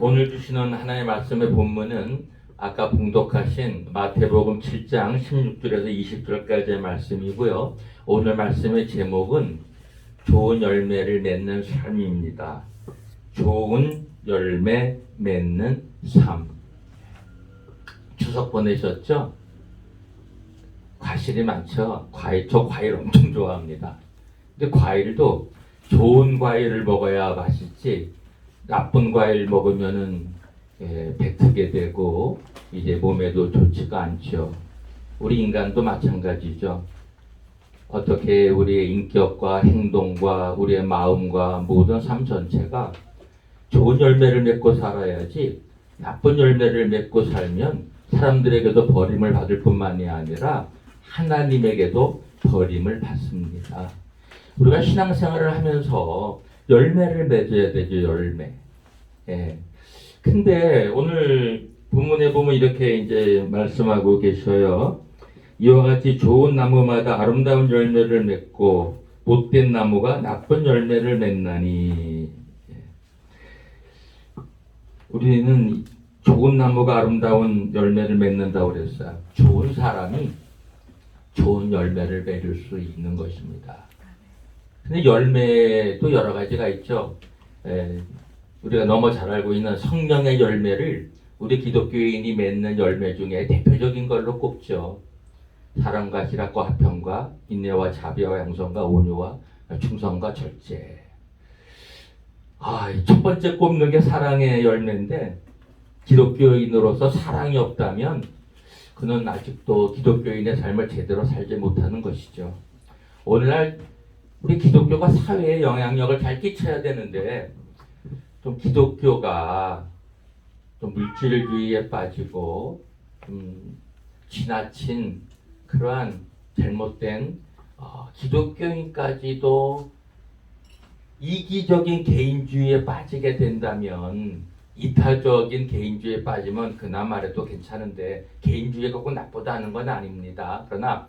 오늘 주시는 하나님의 말씀의 본문은 아까 봉독하신 마태복음 7장 16절에서 20절까지의 말씀이고요. 오늘 말씀의 제목은 좋은 열매를 맺는 삶입니다. 좋은 열매 맺는 삶. 추석 보내셨죠? 과실이 많죠. 과일 저 과일 엄청 좋아합니다. 근데 과일도 좋은 과일을 먹어야 맛있지. 나쁜 과일 먹으면은 예, 뱉게 되고 이제 몸에도 좋지가 않죠. 우리 인간도 마찬가지죠. 어떻게 우리의 인격과 행동과 우리의 마음과 모든 삶 전체가 좋은 열매를 맺고 살아야지 나쁜 열매를 맺고 살면 사람들에게도 버림을 받을 뿐만이 아니라 하나님에게도 버림을 받습니다. 우리가 신앙생활을 하면서 열매를 맺어야 되죠, 열매. 예. 근데 오늘 본문에 보면 이렇게 이제 말씀하고 계셔요. 이와 같이 좋은 나무마다 아름다운 열매를 맺고 못된 나무가 나쁜 열매를 맺나니. 예. 우리는 좋은 나무가 아름다운 열매를 맺는다고 그랬어요. 좋은 사람이 좋은 열매를 맺을 수 있는 것입니다. 근데 열매도 여러 가지가 있죠. 에, 우리가 너무 잘 알고 있는 성령의 열매를 우리 기독교인이 맺는 열매 중에 대표적인 걸로 꼽죠. 사랑과 희락과 화평과 인내와 자비와 양성과 온유와 충성과 절제. 아, 이첫 번째 꼽는 게 사랑의 열매인데 기독교인으로서 사랑이 없다면 그는 아직도 기독교인의 삶을 제대로 살지 못하는 것이죠. 오늘날 우리 기독교가 사회에 영향력을 잘 끼쳐야 되는데 좀 기독교가 좀 물질주의에 빠지고 좀 지나친 그러한 잘못된 어, 기독교인까지도 이기적인 개인주의에 빠지게 된다면 이타적인 개인주의에 빠지면 그나마라도 괜찮은데 개인주의가 꼭 나쁘다는 건 아닙니다. 그러나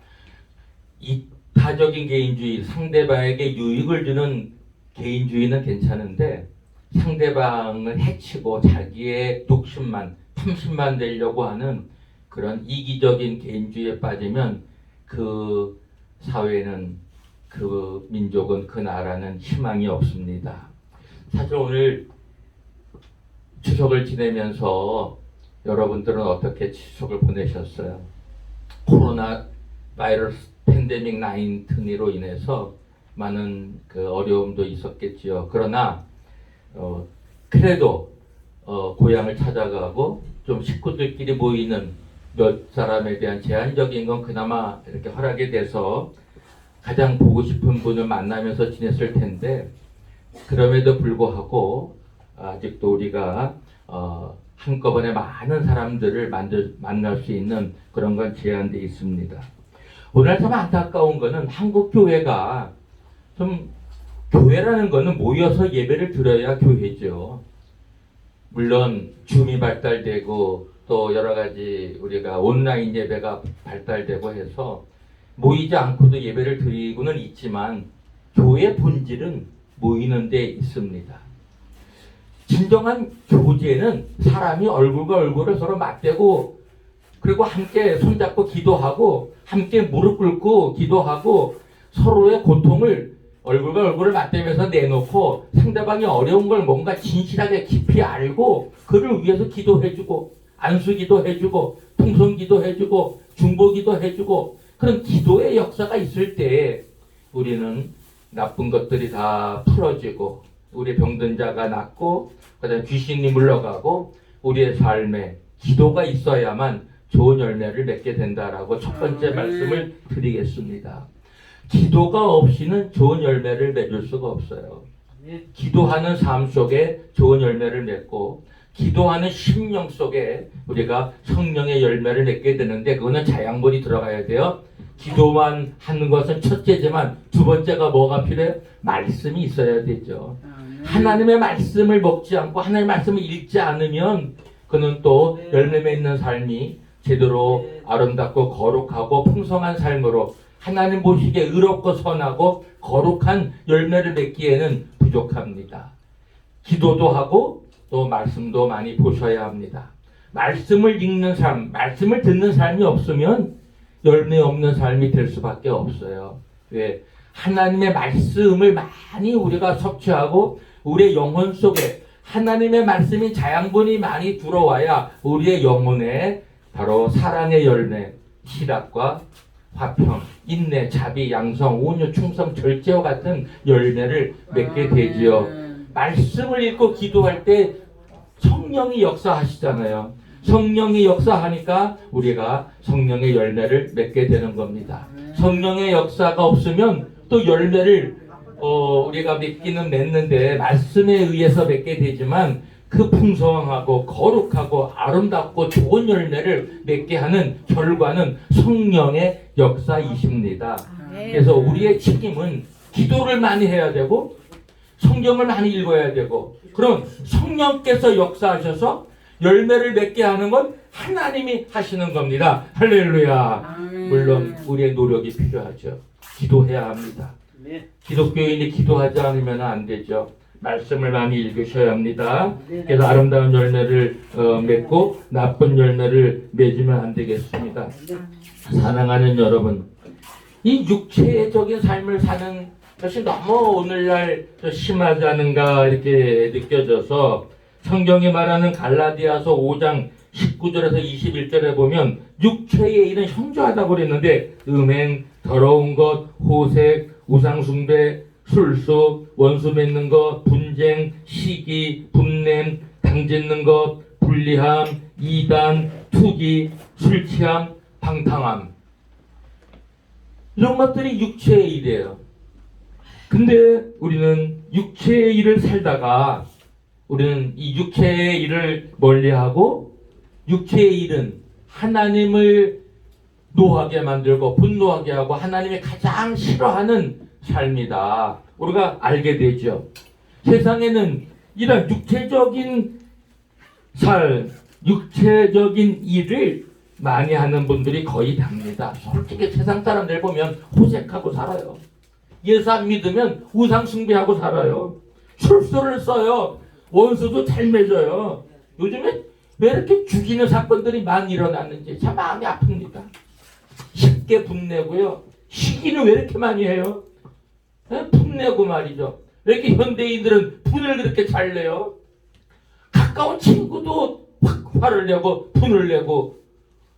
이 타적인 개인주의, 상대방에게 유익을 주는 개인주의는 괜찮은데 상대방을 해치고 자기의 독심만, 탐심만 내려고 하는 그런 이기적인 개인주의에 빠지면 그 사회는 그 민족은 그 나라는 희망이 없습니다. 사실 오늘 추석을 지내면서 여러분들은 어떻게 추석을 보내셨어요? 코로나 바이러스 팬데믹 19으로 인해서 많은 그 어려움도 있었겠지요. 그러나 어, 그래도 어, 고향을 찾아가고 좀 식구들끼리 모이는 몇 사람에 대한 제한적인 건 그나마 이렇게 허락이 돼서 가장 보고 싶은 분을 만나면서 지냈을 텐데 그럼에도 불구하고 아직도 우리가 어, 한꺼번에 많은 사람들을 만들, 만날 수 있는 그런 건 제한돼 있습니다. 오늘 참 안타까운 거는 한국 교회가 좀 교회라는 거는 모여서 예배를 드려야 교회죠. 물론 줌이 발달되고 또 여러 가지 우리가 온라인 예배가 발달되고 해서 모이지 않고도 예배를 드리고는 있지만 교회 본질은 모이는 데 있습니다. 진정한 교제는 사람이 얼굴과 얼굴을 서로 맞대고 그리고 함께 손잡고 기도하고 함께 무릎 꿇고 기도하고 서로의 고통을 얼굴과 얼굴을 맞대면서 내놓고 상대방이 어려운 걸 뭔가 진실하게 깊이 알고 그를 위해서 기도해주고 안수기도 해주고 통성기도 해주고 중보기도 해주고 그런 기도의 역사가 있을 때 우리는 나쁜 것들이 다 풀어지고 우리 병든 자가 낫고 그다음 귀신이 물러가고 우리의 삶에 기도가 있어야만 좋은 열매를 맺게 된다라고 첫 번째 아멘. 말씀을 드리겠습니다. 기도가 없이는 좋은 열매를 맺을 수가 없어요. 기도하는 삶 속에 좋은 열매를 맺고 기도하는 심령 속에 우리가 성령의 열매를 맺게 되는데 그거는 자양분이 들어가야 돼요. 기도만 하는 것은 첫째지만 두 번째가 뭐가 필요해요? 말씀이 있어야 되죠. 아멘. 하나님의 말씀을 먹지 않고 하나님의 말씀을 읽지 않으면 그는 또 네. 열매 맺는 삶이 제대로 네. 아름답고 거룩하고 풍성한 삶으로 하나님 보시기에 의롭고 선하고 거룩한 열매를 맺기에는 부족합니다. 기도도 하고 또 말씀도 많이 보셔야 합니다. 말씀을 읽는 삶, 말씀을 듣는 삶이 없으면 열매 없는 삶이 될 수밖에 없어요. 왜? 하나님의 말씀을 많이 우리가 섭취하고 우리의 영혼 속에 하나님의 말씀이 자양분이 많이 들어와야 우리의 영혼에 바로 사랑의 열매, 희락과 화평, 인내, 자비, 양성, 온유, 충성, 절제와 같은 열매를 맺게 되지요. 말씀을 읽고 기도할 때 성령이 역사하시잖아요. 성령이 역사하니까 우리가 성령의 열매를 맺게 되는 겁니다. 성령의 역사가 없으면 또 열매를 어, 우리가 맺기는 맺는데 말씀에 의해서 맺게 되지만 그 풍성하고 거룩하고 아름답고 좋은 열매를 맺게 하는 결과는 성령의 역사이십니다. 그래서 우리의 책임은 기도를 많이 해야 되고 성경을 많이 읽어야 되고 그럼 성령께서 역사하셔서 열매를 맺게 하는 건 하나님이 하시는 겁니다. 할렐루야. 물론 우리의 노력이 필요하죠. 기도해야 합니다. 네. 기독교인이 기도하지 않으면 안 되죠. 말씀을 많이 읽으셔야 합니다. 그래서 아름다운 열매를 어, 맺고 나쁜 열매를 맺으면 안 되겠습니다. 사랑하는 여러분, 이 육체적인 삶을 사는 것이 너무 오늘날 좀 심하지 않은가 이렇게 느껴져서 성경이 말하는 갈라디아서 5장 19절에서 21절에 보면 육체의 일은 현저하다고 그랬는데 음행, 더러운 것, 호색, 우상숭배, 술수, 원수 맺는 것, 분쟁, 시기, 분냄, 당짓는 것, 불리함, 이단, 투기, 술 취함, 방탕함. 이런 것들이 육체의 일이에요. 근데 우리는 육체의 일을 살다가 우리는 이 육체의 일을 멀리하고 육체의 일은 하나님을 노하게 만들고 분노하게 하고 하나님이 가장 싫어하는 삶이다. 우리가 알게 되죠. 세상에는 이런 육체적인 삶, 육체적인 일을 많이 하는 분들이 거의 답니다. 솔직히 세상 사람들 보면 호색하고 살아요. 예수 안 믿으면 우상 숭배하고 살아요. 술수를 써요. 원수도 잘 맺어요. 요즘에 왜 이렇게 죽이는 사건들이 많이 일어났는지 참 마음이 아픕니다. 쉽게 분내고요. 시기는 왜 이렇게 많이 해요? 에? 분내고 말이죠. 왜 이렇게 현대인들은 분을 그렇게 잘 내요? 가까운 친구도 확 화를 내고 분을 내고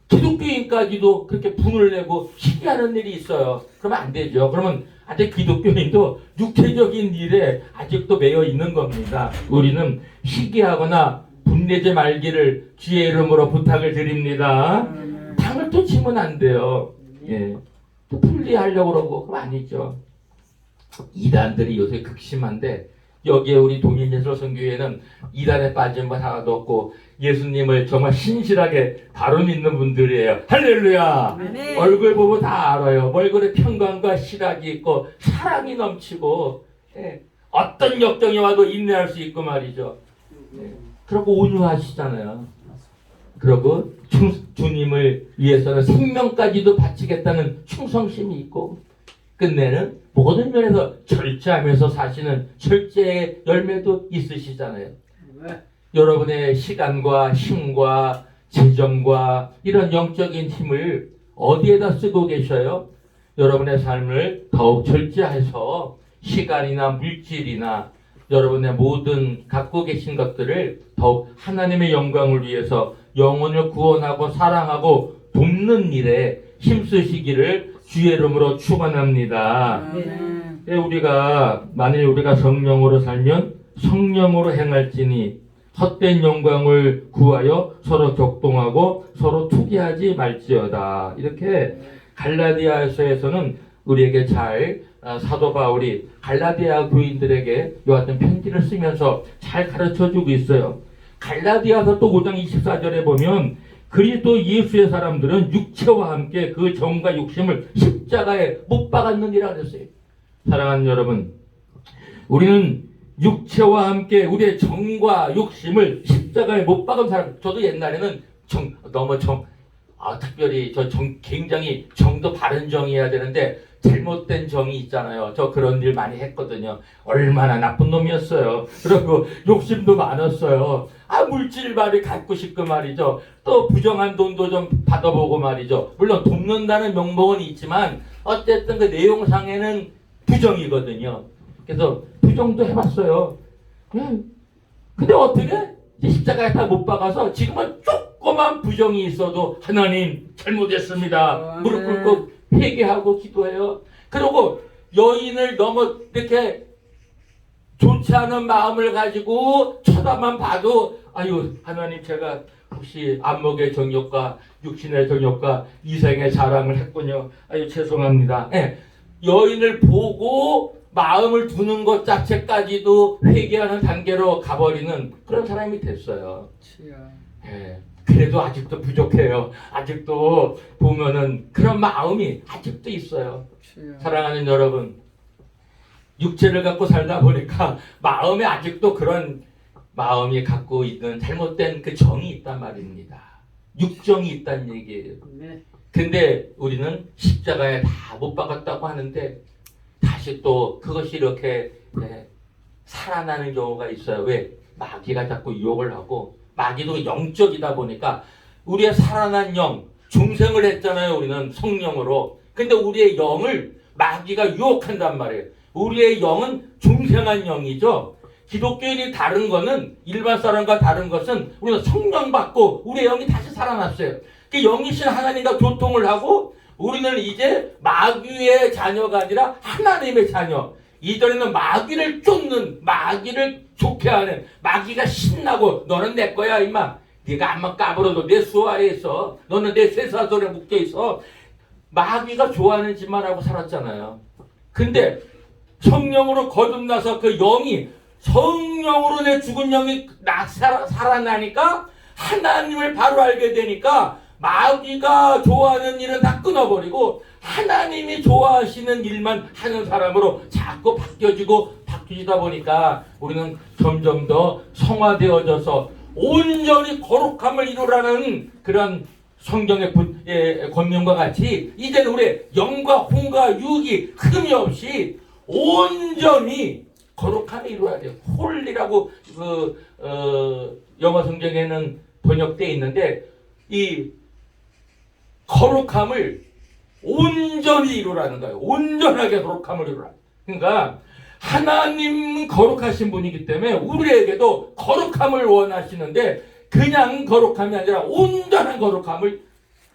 기독교인까지도 그렇게 분을 내고 시기하는 일이 있어요. 그러면 안 되죠. 그러면 아직 기독교인도 육체적인 일에 아직도 매여 있는 겁니다. 우리는 시기하거나 분내지 말기를 주의 이름으로 부탁을 드립니다. 당을 또 치면 안 돼요. 예. 또 분리하려고 그러고 그럼 아니죠. 이단들이 요새 극심한데 여기에 우리 동인예술성교회는 이단에 빠진 분 하나도 없고 예수님을 정말 신실하게 바로 믿는 분들이에요. 할렐루야! 아멘. 얼굴 보고 다 알아요. 얼굴에 평강과 실학이 있고 사랑이 넘치고 예. 어떤 역경이 와도 인내할 수 있고 말이죠. 예. 그리고 온유하시잖아요. 그리고 주, 주님을 위해서는 생명까지도 바치겠다는 충성심이 있고 끝내는 모든 면에서 절제하면서 사시는 절제의 열매도 있으시잖아요. 네. 여러분의 시간과 힘과 재정과 이런 영적인 힘을 어디에다 쓰고 계셔요? 여러분의 삶을 더욱 절제해서 시간이나 물질이나 여러분의 모든 갖고 계신 것들을 더욱 하나님의 영광을 위해서 영혼을 구원하고 사랑하고 돕는 일에 힘쓰시기를 주의 이름으로 축원합니다. 예, 우리가 만일 우리가 성령으로 살면 성령으로 행할지니 헛된 영광을 구하여 서로 격동하고 서로 투기하지 말지어다. 이렇게 갈라디아서에서는 우리에게 잘 아, 사도 바울이 갈라디아 교인들에게 이 같은 편지를 쓰면서 잘 가르쳐 주고 있어요. 갈라디아서 또 5장 24절에 보면 그리스도 예수의 사람들은 육체와 함께 그 정과 욕심을 십자가에 못 박았느니라 그랬어요. 사랑하는 여러분, 우리는 육체와 함께 우리의 정과 욕심을 십자가에 못 박은 사람. 저도 옛날에는 정 너무 정 아, 특별히 저 정, 굉장히 정도 바른 정이어야 되는데 잘못된 정이 있잖아요. 저 그런 일 많이 했거든요. 얼마나 나쁜 놈이었어요. 그리고 욕심도 많았어요. 아 물질 말이 갖고 싶고 말이죠. 또 부정한 돈도 좀 받아보고 말이죠. 물론 돕는다는 명목은 있지만 어쨌든 그 내용상에는 부정이거든요. 그래서 부정도 해봤어요. 음. 근데 어떻게 십자가에 다 못 박아서 지금은 조그만 부정이 있어도 하나님 잘못했습니다. 무릎 꿇고 회개하고 기도해요. 그리고 여인을 너무 이렇게 좋지 않은 마음을 가지고 쳐다만 봐도 아유 하나님 제가 혹시 안목의 정욕과 육신의 정욕과 이생의 자랑을 했군요. 아유 죄송합니다. 예. 여인을 보고 마음을 두는 것 자체까지도 회개하는 단계로 가버리는 그런 사람이 됐어요. 주여. 예. 그래도 아직도 부족해요. 아직도 보면은 그런 마음이 아직도 있어요. 주여. 사랑하는 여러분, 육체를 갖고 살다 보니까 마음에 아직도 그런 마음이 갖고 있는 잘못된 그 정이 있단 말입니다. 육정이 있다는 얘기예요. 네. 근데 우리는 십자가에 다 못 박았다고 하는데 다시 또 그것이 이렇게 예, 살아나는 경우가 있어요. 왜? 마귀가 자꾸 유혹을 하고 마귀도 영적이다 보니까 우리의 살아난 영, 중생을 했잖아요. 우리는 성령으로. 근데 우리의 영을 마귀가 유혹한단 말이에요. 우리의 영은 중생한 영이죠. 기독교인이 다른 거는 일반 사람과 다른 것은 우리가 성령 받고 우리의 영이 다시 살아났어요. 그 영이신 하나님과 교통을 하고 우리는 이제 마귀의 자녀가 아니라 하나님의 자녀. 이전에는 마귀를 쫓는 마귀를 좋게 하는 마귀가 신나고 너는 내 거야 임마. 네가 암만 까불어도 내 있어. 너는 내 쇠사슬에 묶여 있어. 마귀가 좋아하는 짓만 하고 살았잖아요. 근데 성령으로 거듭나서 그 영이 성령으로 내 죽은 영이 나 살아, 살아나니까 하나님을 바로 알게 되니까 마귀가 좋아하는 일은 다 끊어버리고 하나님이 좋아하시는 일만 하는 사람으로 자꾸 바뀌어지고 바뀌다 보니까 우리는 점점 더 성화되어져서 온전히 거룩함을 이루라는 그런 성경의 분- 예, 권면과 같이 이제는 우리 영과 홍과 육이 흠이 없이 온전히 거룩함을 이루어야 돼요. 홀리라고 그 어, 영어 성경에는 번역되어 있는데 이 거룩함을 온전히 이루라는 거예요. 온전하게 거룩함을 이루라. 그러니까 하나님 거룩하신 분이기 때문에 우리에게도 거룩함을 원하시는데 그냥 거룩함이 아니라 온전한 거룩함을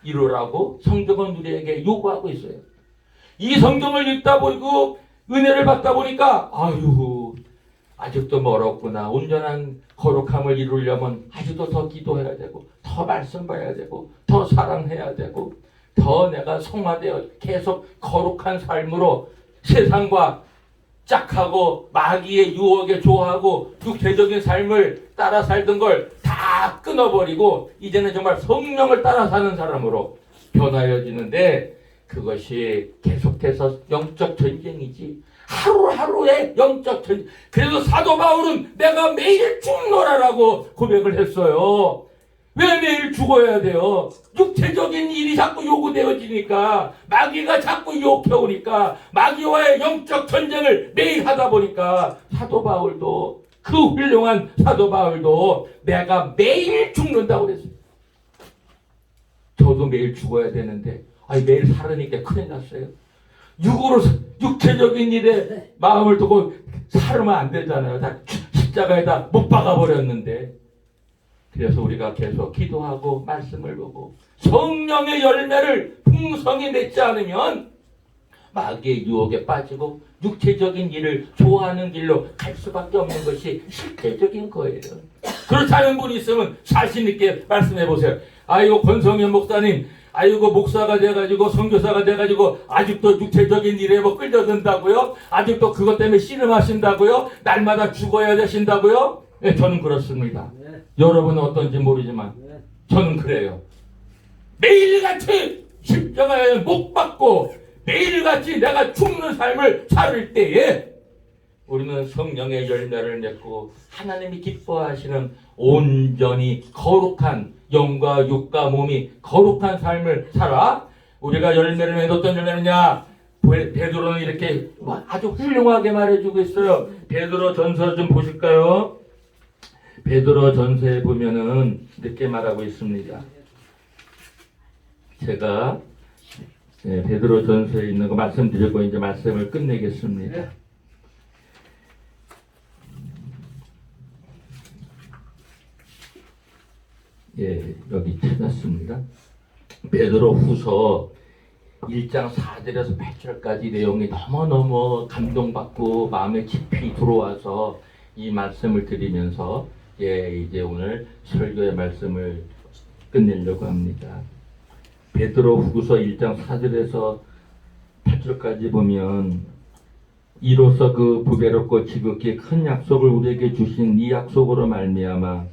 이루라고 성경은 우리에게 요구하고 있어요. 이 성경을 읽다 보고 은혜를 받다 보니까 아유 아직도 멀었구나. 온전한 거룩함을 이루려면 아직도 더 기도해야 되고 더 말씀 봐야 되고 더 사랑해야 되고 더 내가 성화되어 계속 거룩한 삶으로 세상과 짝하고 마귀의 유혹에 좋아하고 육체적인 삶을 따라 살던 걸 다 끊어버리고 이제는 정말 성령을 따라 사는 사람으로 변하여지는데 그것이 계속해서 영적 전쟁이지 하루하루의 영적 전쟁 그래서 사도 바울은 내가 매일 죽노라라고 고백을 했어요 왜 매일 죽어야 돼요? 육체적인 일이 자꾸 요구되어지니까 마귀가 자꾸 유혹해오니까 마귀와의 영적 전쟁을 매일 하다 보니까 사도 바울도 그 훌륭한 사도 바울도 내가 매일 죽는다고 그랬어요. 저도 매일 죽어야 되는데 아니 매일 살으니까 큰일 났어요. 육으로 사- 육체적인 일에 마음을 두고 살으면 안 되잖아요. 다 십자가에다 못 박아 버렸는데 그래서 우리가 계속 기도하고 말씀을 보고 성령의 열매를 풍성히 맺지 않으면 마귀의 유혹에 빠지고 육체적인 일을 좋아하는 길로 갈 수밖에 없는 것이 실제적인 거예요. 않은 분이 있으면 자신 있게 말씀해 보세요. 아이고 권성현 목사님, 아이고 목사가 돼가지고 선교사가 돼가지고 아직도 육체적인 일에 뭐 끌려든다고요? 아직도 그것 때문에 씨름하신다고요? 날마다 죽어야 되신다고요? 네, 저는 그렇습니다. 네. 여러분은 어떤지 모르지만 네. 저는 그래요. 매일같이 십자가에 못 박고 매일같이 내가 죽는 삶을 살을 때에 우리는 성령의 열매를 맺고 하나님이 기뻐하시는 온전히 거룩한 영과 육과 몸이 거룩한 삶을 살아 우리가 열매를 맺 어떤 열매느냐 베- 베드로는 이렇게 아주 훌륭하게 말해주고 있어요. 베드로 전서 좀 보실까요? 베드로 전서에 보면은 이렇게 말하고 있습니다. 제가 네, 베드로 전서에 있는 거 말씀드리고 이제 말씀을 끝내겠습니다. 예, 여기 찾았습니다. 베드로 후서 1장 4절에서 8절까지 내용이 너무너무 감동받고 마음에 깊이 들어와서 이 말씀을 드리면서 예, 이제 오늘 설교의 말씀을 끝내려고 합니다. 베드로 후서 1장 4절에서 8절까지 보면 이로써 그 부배롭고 지극히 큰 약속을 우리에게 주신 이 약속으로 말미암아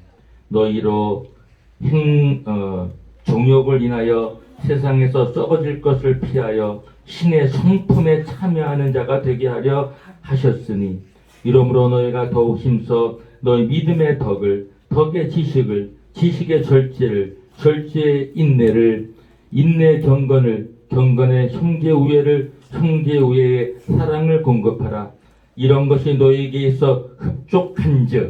너희로 행, 어, 종욕을 인하여 세상에서 썩어질 것을 피하여 신의 성품에 참여하는 자가 되게 하려 하셨으니 이러므로 너희가 더욱 힘써 너희 믿음의 덕을 덕의 지식을 지식의 절제를 절제의 인내를 인내 경건을 경건의 형제 우애를 형제 우애의 사랑을 공급하라. 이런 것이 너희에게 있어 흡족한즉